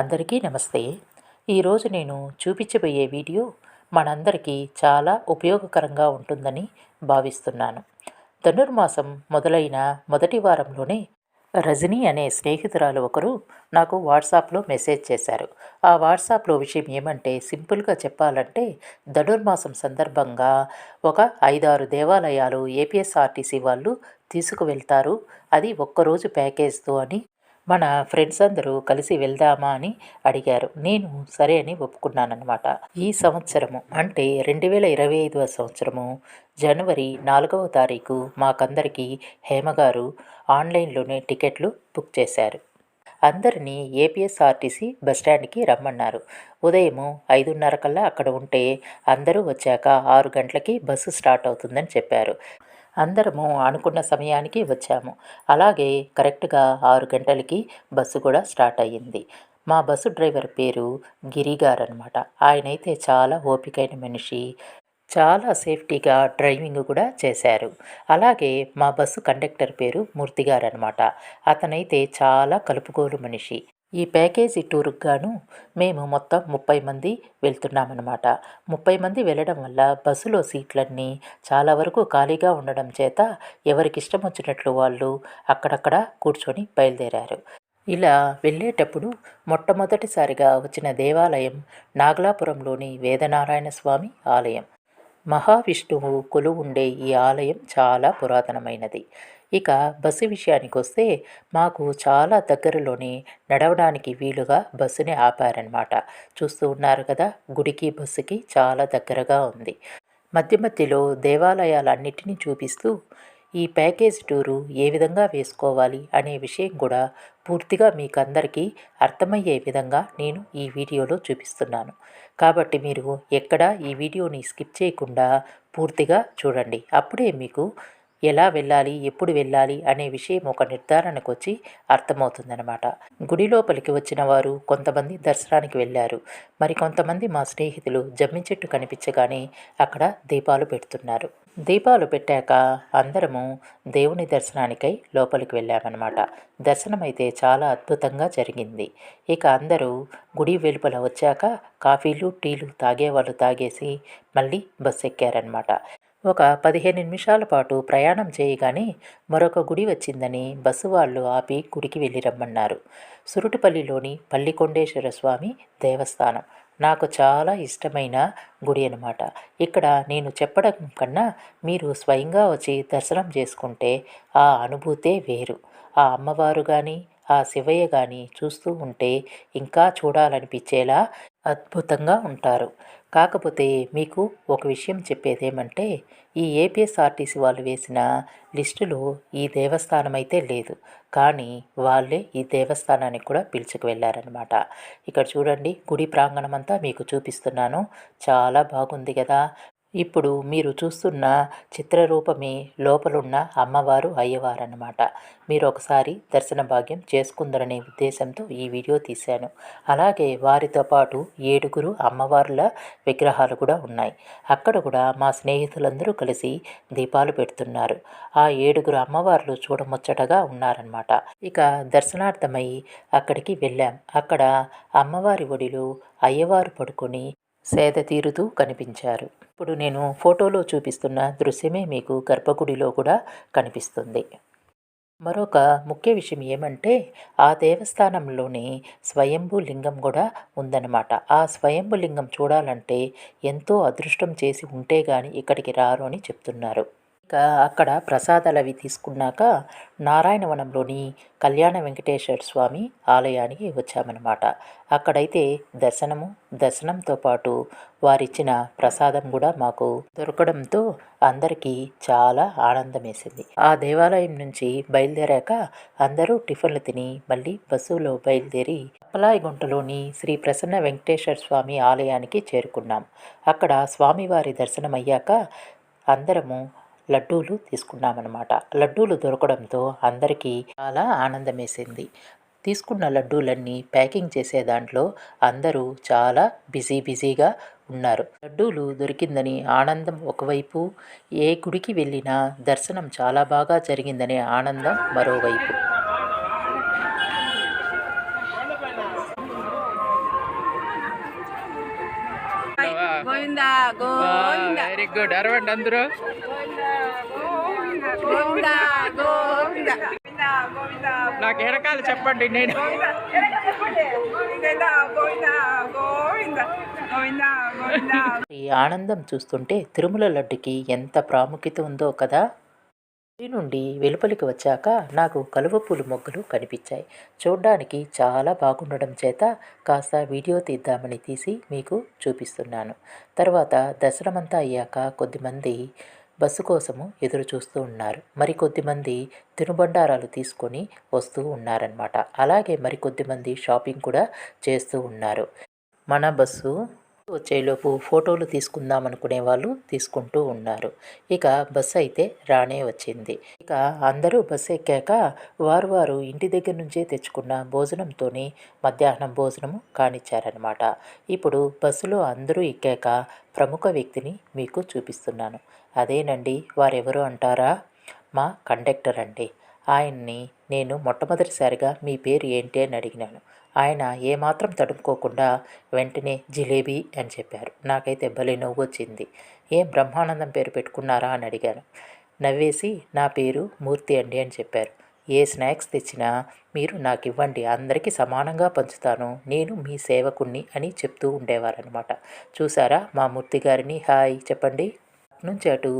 అందరికీ నమస్తే. ఈరోజు నేను చూపించబోయే వీడియో మనందరికీ చాలా ఉపయోగకరంగా ఉంటుందని భావిస్తున్నాను. ధనుర్మాసం మొదలైన మొదటి వారంలోనే రజనీ అనే స్నేహితురాలు ఒకరు నాకు వాట్సాప్లో మెసేజ్ చేశారు. ఆ వాట్సాప్లో విషయం ఏమంటే సింపుల్గా చెప్పాలంటే ధనుర్మాసం సందర్భంగా ఒక ఐదారు దేవాలయాలు ఏపీఎస్ఆర్టీసీ వాళ్ళు తీసుకువెళ్తారు. అది ఒక్కరోజు ప్యాకేజ్తో అని మన ఫ్రెండ్స్ అందరూ కలిసి వెళ్దామా అని అడిగారు. నేను సరే అని ఒప్పుకున్నానమాట ఈ సంవత్సరము అంటే రెండు వేల ఇరవై ఐదవ సంవత్సరము జనవరి నాలుగవ తారీఖు మాకందరికీ హేమగారు ఆన్లైన్లోనే టికెట్లు బుక్ చేశారు. అందరినీ ఏపీఎస్ఆర్టీసీ బస్టాండ్కి రమ్మన్నారు. ఉదయము ఐదున్నర కల్లా అక్కడ ఉంటే అందరూ వచ్చాక ఆరు గంటలకి బస్సు స్టార్ట్ అవుతుందని చెప్పారు. అందరము అనుకున్న సమయానికి వచ్చాము. అలాగే కరెక్ట్గా ఆరు గంటలకి బస్సు కూడా స్టార్ట్ అయ్యింది. మా బస్సు డ్రైవర్ పేరు గిరి గారు అనమాట ఆయనైతే చాలా ఓపికైన మనిషి. చాలా సేఫ్టీగా డ్రైవింగ్ కూడా చేశారు. అలాగే మా బస్సు కండక్టర్ పేరు మూర్తి గారు అనమాట అతనైతే చాలా కలుపుకోలు మనిషి. ఈ ప్యాకేజీ టూర్కి గాను మేము మొత్తం ముప్పై మంది వెళ్తున్నామన్నమాట. ముప్పై మంది వెళ్ళడం వల్ల బస్సులో సీట్లన్నీ చాలా వరకు ఖాళీగా ఉండడం చేత ఎవరికి ఇష్టం వచ్చినట్లు వాళ్ళు అక్కడక్కడ కూర్చొని బయలుదేరారు. ఇలా వెళ్ళేటప్పుడు మొట్టమొదటిసారిగా వచ్చిన దేవాలయం నాగలాపురంలోని వేదనారాయణ స్వామి ఆలయం. మహావిష్ణువు కొలువుండే ఈ ఆలయం చాలా పురాతనమైనది. ఇక బస్సు విషయానికి వస్తే మాకు చాలా దగ్గరలోనే నడవడానికి వీలుగా బస్సుని ఆపారనమాట చూస్తూ ఉన్నారు కదా గుడికి బస్సుకి చాలా దగ్గరగా ఉంది. మధ్య మధ్యలో దేవాలయాలన్నిటినీ చూపిస్తూ ఈ ప్యాకేజ్ టూరు ఏ విధంగా వేసుకోవాలి అనే విషయం కూడా పూర్తిగా మీకు అందరికీ అర్థమయ్యే విధంగా నేను ఈ వీడియోలో చూపిస్తున్నాను. కాబట్టి మీరు ఎక్కడ ఈ వీడియోని స్కిప్ చేయకుండా పూర్తిగా చూడండి. అప్పుడే మీకు ఎలా వెళ్ళాలి ఎప్పుడు వెళ్ళాలి అనే విషయం ఒక నిర్ధారణకు వచ్చి అర్థమవుతుందన్నమాట. గుడి లోపలికి వచ్చిన వారు కొంతమంది దర్శనానికి వెళ్ళారు. మరి కొంతమంది మా స్నేహితులు జమ్మి చెట్టు కనిపించగానే అక్కడ దీపాలు పెడుతున్నారు. దీపాలు పెట్టాక అందరము దేవుని దర్శనానికై లోపలికి వెళ్ళామన్నమాట. దర్శనం అయితే చాలా అద్భుతంగా జరిగింది. ఇక అందరూ గుడి వెలుపల వచ్చాక కాఫీలు టీలు తాగేవాళ్ళు తాగేసి మళ్ళీ బస్సు ఎక్కారనమాట ఒక పదిహేను నిమిషాల పాటు ప్రయాణం చేయగానే మరొక గుడి వచ్చిందని బస్సు వాళ్ళు ఆపి గుడికి వెళ్ళి రమ్మన్నారు. సురుటుపల్లిలోని పల్లికొండేశ్వర స్వామి దేవస్థానం. నాకు చాలా ఇష్టమైన గుడి అనమాట ఇక్కడ నేను చెప్పడం కన్నా మీరు స్వయంగా వచ్చి దర్శనం చేసుకుంటే ఆ అనుభూతే వేరు. ఆ అమ్మవారు కానీ ఆ శివయ్య కానీ చూస్తూ ఉంటే ఇంకా చూడాలనిపించేలా అద్భుతంగా ఉంటారు. కాకపోతే మీకు ఒక విషయం చెప్పేది ఏమంటే ఈ ఏపీఎస్ఆర్టీసీ వాళ్ళు వేసిన లిస్టులో ఈ దేవస్థానం అయితే లేదు. కానీ వాళ్ళే ఈ దేవస్థానానికి కూడా పిలుచుకు వెళ్ళారనమాట ఇక్కడ చూడండి గుడి ప్రాంగణం అంతా మీకు చూపిస్తున్నాను. చాలా బాగుంది కదా. ఇప్పుడు మీరు చూస్తున్న చిత్రరూపమే లోపలున్న అమ్మవారు అయ్యవారు అన్నమాట మీరు ఒకసారి దర్శన భాగ్యం చేసుకుందరనే ఉద్దేశంతో ఈ వీడియో తీశాను. అలాగే వారితో పాటు ఏడుగురు అమ్మవార్ల విగ్రహాలు కూడా ఉన్నాయి. అక్కడ కూడా మా స్నేహితులందరూ కలిసి దీపాలు పెడుతున్నారు. ఆ ఏడుగురు అమ్మవార్లు చూడముచ్చటగా ఉన్నారనమాట ఇక దర్శనార్థమై అక్కడికి వెళ్ళాం. అక్కడ అమ్మవారి ఒడిలో అయ్యవారు పడుకొని సేద తీరుతూ కనిపించారు. ఇప్పుడు నేను ఫోటోలో చూపిస్తున్న దృశ్యమే మీకు గర్భగుడిలో కూడా కనిపిస్తుంది. మరొక ముఖ్య విషయం ఏమంటే ఆ దేవస్థానంలోనే స్వయంభూ లింగం కూడా ఉందన్నమాట. ఆ స్వయంభూ లింగం చూడాలంటే ఎంతో అదృష్టం చేసి ఉంటే కానీ ఇక్కడికి రారు అని చెప్తున్నారు. అక్కడ ప్రసాదాలు అవి తీసుకున్నాక నారాయణవనంలోని కళ్యాణ వెంకటేశ్వర స్వామి ఆలయానికి వచ్చామన్నమాట. అక్కడైతే దర్శనము దర్శనంతో పాటు వారిచ్చిన ప్రసాదం కూడా మాకు దొరకడంతో అందరికీ చాలా ఆనందం వేసింది ఆ దేవాలయం నుంచి బయలుదేరాక అందరూ టిఫిన్లు తిని మళ్ళీ బస్సులో బయలుదేరి గుంటలోని శ్రీ ప్రసన్న వెంకటేశ్వర స్వామి ఆలయానికి చేరుకున్నాం. అక్కడ స్వామివారి దర్శనం అయ్యాక అందరము లడ్డూలు తీసుకున్నామన్నమాట. లడ్డూలు దొరకడంతో అందరికీ చాలా ఆనందం వేసింది తీసుకున్న లడ్డూలన్నీ ప్యాకింగ్ చేసే దాంట్లో అందరూ చాలా బిజీ బిజీగా ఉన్నారు. లడ్డూలు దొరికిందని ఆనందం ఒకవైపు ఏ గుడికి వెళ్ళినా దర్శనం చాలా బాగా జరిగిందనే ఆనందం మరోవైపు. Very good. అరవండి అందరూ. నాకు వెనకాల చెప్పండి నేను. ఈ ఆనందం చూస్తుంటే తిరుమల లడ్డుకి ఎంత ప్రాముఖ్యత ఉందో కదా? ఇంటి నుండి వెలుపలికి వచ్చాక నాకు కలువ పూలు మొగ్గలు కనిపించాయి. చూడ్డానికి చాలా బాగుండడం చేత కాస్త వీడియో తీద్దామని తీసి మీకు చూపిస్తున్నాను. తర్వాత దర్శనమంతా అయ్యాక కొద్దిమంది బస్సు కోసము ఎదురు చూస్తూ ఉన్నారు. మరికొద్దిమంది తినుబండారాలు తీసుకొని వస్తూ ఉన్నారనమాట అలాగే మరికొద్దిమంది షాపింగ్ కూడా చేస్తూ ఉన్నారు. మన బస్సు వచ్చేలోపు ఫోటోలు తీసుకుందాం అనుకునే వాళ్ళు తీసుకుంటూ ఉన్నారు. ఇక బస్సు అయితే రానే వచ్చింది. ఇక అందరూ బస్సు ఎక్కాక వారు వారు ఇంటి దగ్గర నుంచే తెచ్చుకున్న భోజనంతోనే మధ్యాహ్నం భోజనము కానిచ్చారనమాట ఇప్పుడు బస్సులో అందరూ ఎక్కాక ప్రముఖ వ్యక్తిని మీకు చూపిస్తున్నాను. అదేనండి వారెవరు అంటారా? మా కండక్టర్ అండి. ఆయన్ని నేను మొట్టమొదటిసారిగా మీ పేరు ఏంటి అని అడిగినాను. ఆయన ఏమాత్రం తడుముకోకుండా వెంటనే జిలేబీ అని చెప్పారు. నాకైతే భలే నవ్వు వచ్చింది. ఏం బ్రహ్మానందం పేరు పెట్టుకున్నారా అని అడిగాను. నవ్వేసి నా పేరు మూర్తి అండి అని చెప్పారు. ఏ స్నాక్స్ తెచ్చినా మీరు నాకు ఇవ్వండి అందరికీ సమానంగా పంచుతాను. నేను మీ సేవకుణ్ణి అని చెప్తూ ఉండేవారనమాట చూసారా మా మూర్తి గారిని? హాయ్ చెప్పండి. నుంచి అటు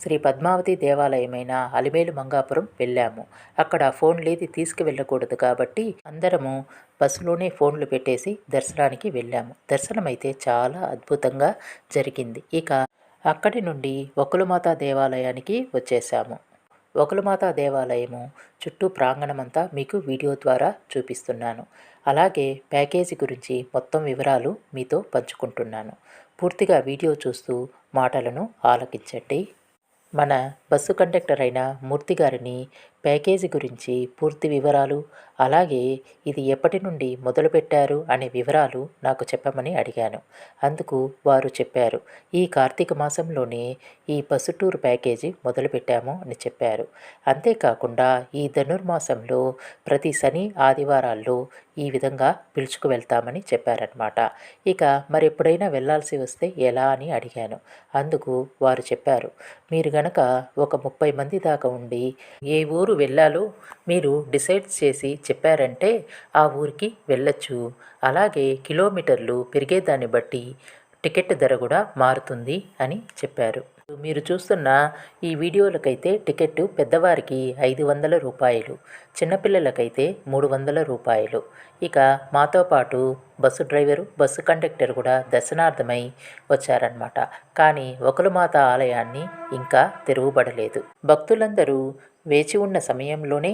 శ్రీ పద్మావతి దేవాలయమైన అలిమేలు మంగాపురం వెళ్ళాము. అక్కడ ఫోన్లేది తీసుకువెళ్ళకూడదు కాబట్టి అందరము బస్సులోనే ఫోన్లు పెట్టేసి దర్శనానికి వెళ్ళాము. దర్శనం అయితే చాలా అద్భుతంగా జరిగింది. ఇక అక్కడి నుండి ఒకులమాత దేవాలయానికి వచ్చేసాము. ఒకలమాత దేవాలయము చుట్టూ ప్రాంగణమంతా మీకు వీడియో ద్వారా చూపిస్తున్నాను. అలాగే ప్యాకేజీ గురించి మొత్తం వివరాలు మీతో పంచుకుంటున్నాను. పూర్తిగా వీడియో చూస్తూ మాటలను ఆలకించండి. మన బస్సు కండక్టర్ అయిన మూర్తి గారిని ప్యాకేజీ గురించి పూర్తి వివరాలు అలాగే ఇది ఎప్పటి నుండి మొదలుపెట్టారు అనే వివరాలు నాకు చెప్పమని అడిగాను. అందుకు వారు చెప్పారు ఈ కార్తీక మాసంలోనే ఈ బస్సు టూర్ ప్యాకేజీ మొదలుపెట్టాము అని చెప్పారు. అంతేకాకుండా ఈ ధనుర్మాసంలో ప్రతి శని ఆదివారాల్లో ఈ విధంగా పిలుచుకు వెళ్తామని చెప్పారనమాట ఇక మరి ఎప్పుడైనా వెళ్ళాల్సి వస్తే ఎలా అని అడిగాను. అందుకు వారు చెప్పారు మీరు గనక ఒక ముప్పై మంది దాకా ఉండి ఏ ఊరు వెళ్ళాలో మీరు డిసైడ్ చేసి చెప్పారంటే ఆ ఊరికి వెళ్ళొచ్చు. అలాగే కిలోమీటర్లు పెరిగేదాన్ని బట్టి టికెట్ ధర కూడా మారుతుంది అని చెప్పారు. మీరు చూస్తున్న ఈ వీడియోలకైతే టికెట్ పెద్దవారికి ఐదు వందల రూపాయలు చిన్నపిల్లలకైతే మూడు వందల రూపాయలు. ఇక మాతో పాటు బస్సు డ్రైవరు బస్సు కండక్టర్ కూడా దర్శనార్థమై వచ్చారనమాట కానీ ఒకలుమాత ఆలయాన్ని ఇంకా తెరువబడలేదు. భక్తులందరూ వేచి ఉన్న సమయంలోనే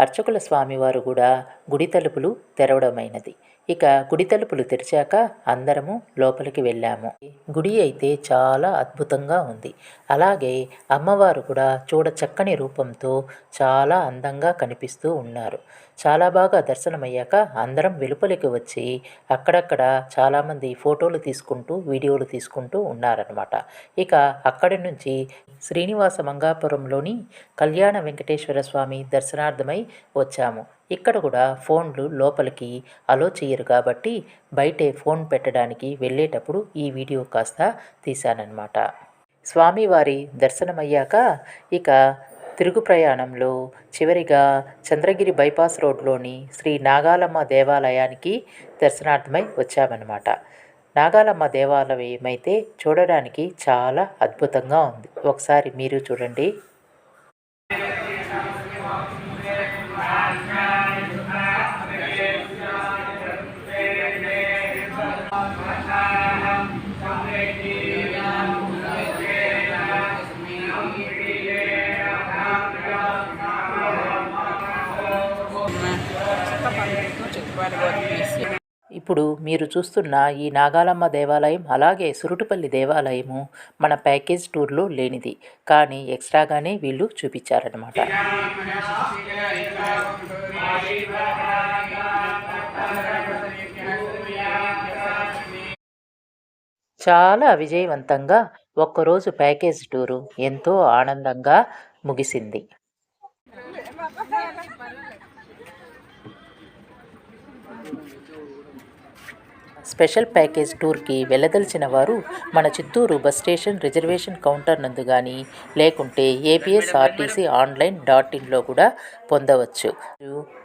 అర్చకుల స్వామివారు కూడా గుడి తలుపులు తెరవడమైనది. ఇక గుడి తలుపులు తెరిచాక అందరము లోపలికి వెళ్ళాము. గుడి అయితే చాలా అద్భుతంగా ఉంది. అలాగే అమ్మవారు కూడా చూడ చక్కని రూపంతో చాలా అందంగా కనిపిస్తూ ఉన్నారు. చాలా బాగా దర్శనమయ్యాక అందరం వెలుపలికి వచ్చి అక్కడక్కడ చాలామంది ఫోటోలు తీసుకుంటూ వీడియోలు తీసుకుంటూ ఉన్నారనమాట ఇక అక్కడి నుంచి శ్రీనివాస మంగాపురంలోని కళ్యాణ వెంకటేశ్వర స్వామి దర్శనార్థమై వచ్చాము. ఇక్కడ కూడా ఫోన్లు లోపలికి అలో చేయరు కాబట్టి బయటే ఫోన్ పెట్టడానికి వెళ్ళేటప్పుడు ఈ వీడియో కాస్త తీశానన్నమాట. స్వామివారి దర్శనమయ్యాక ఇక తిరుగు ప్రయాణంలో చివరిగా చంద్రగిరి బైపాస్ రోడ్లోని శ్రీ నాగాలమ్మ దేవాలయానికి దర్శనార్థమై వచ్చామన్నమాట. నాగాలమ్మ దేవాలయం అయితే చూడడానికి చాలా అద్భుతంగా ఉంది. ఒకసారి మీరు చూడండి. ఇప్పుడు మీరు చూస్తున్న ఈ నాగాలమ్మ దేవాలయం అలాగే సురుటుపల్లి దేవాలయము మన ప్యాకేజ్ టూర్లో లేనిది. కానీ ఎక్స్ట్రాగానే వీళ్ళు చూపించారనమాట చాలా విజయవంతంగా ఒక్కరోజు ప్యాకేజ్ టూరు ఎంతో ఆనందంగా ముగిసింది. స్పెషల్ ప్యాకేజ్ టూర్కి వెళ్ళదలిచిన వారు మన Chittoor bus station reservation counter నందు కానీ లేకుంటే ఏపీఎస్ఆర్టీసీ ఆన్లైన్ డాట్ ఇన్లో కూడా పొందవచ్చు.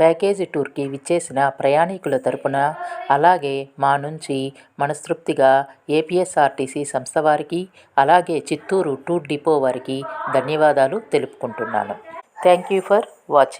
ప్యాకేజీ టూర్కి విచ్చేసిన ప్రయాణికుల తరపున అలాగే మా నుంచి మనస్తృప్తిగా ఏపీఎస్ఆర్టీసీ సంస్థ వారికి అలాగే చిత్తూరు టూర్ డిపో వారికి ధన్యవాదాలు తెలుపుకుంటున్నాను. Thank you for watching.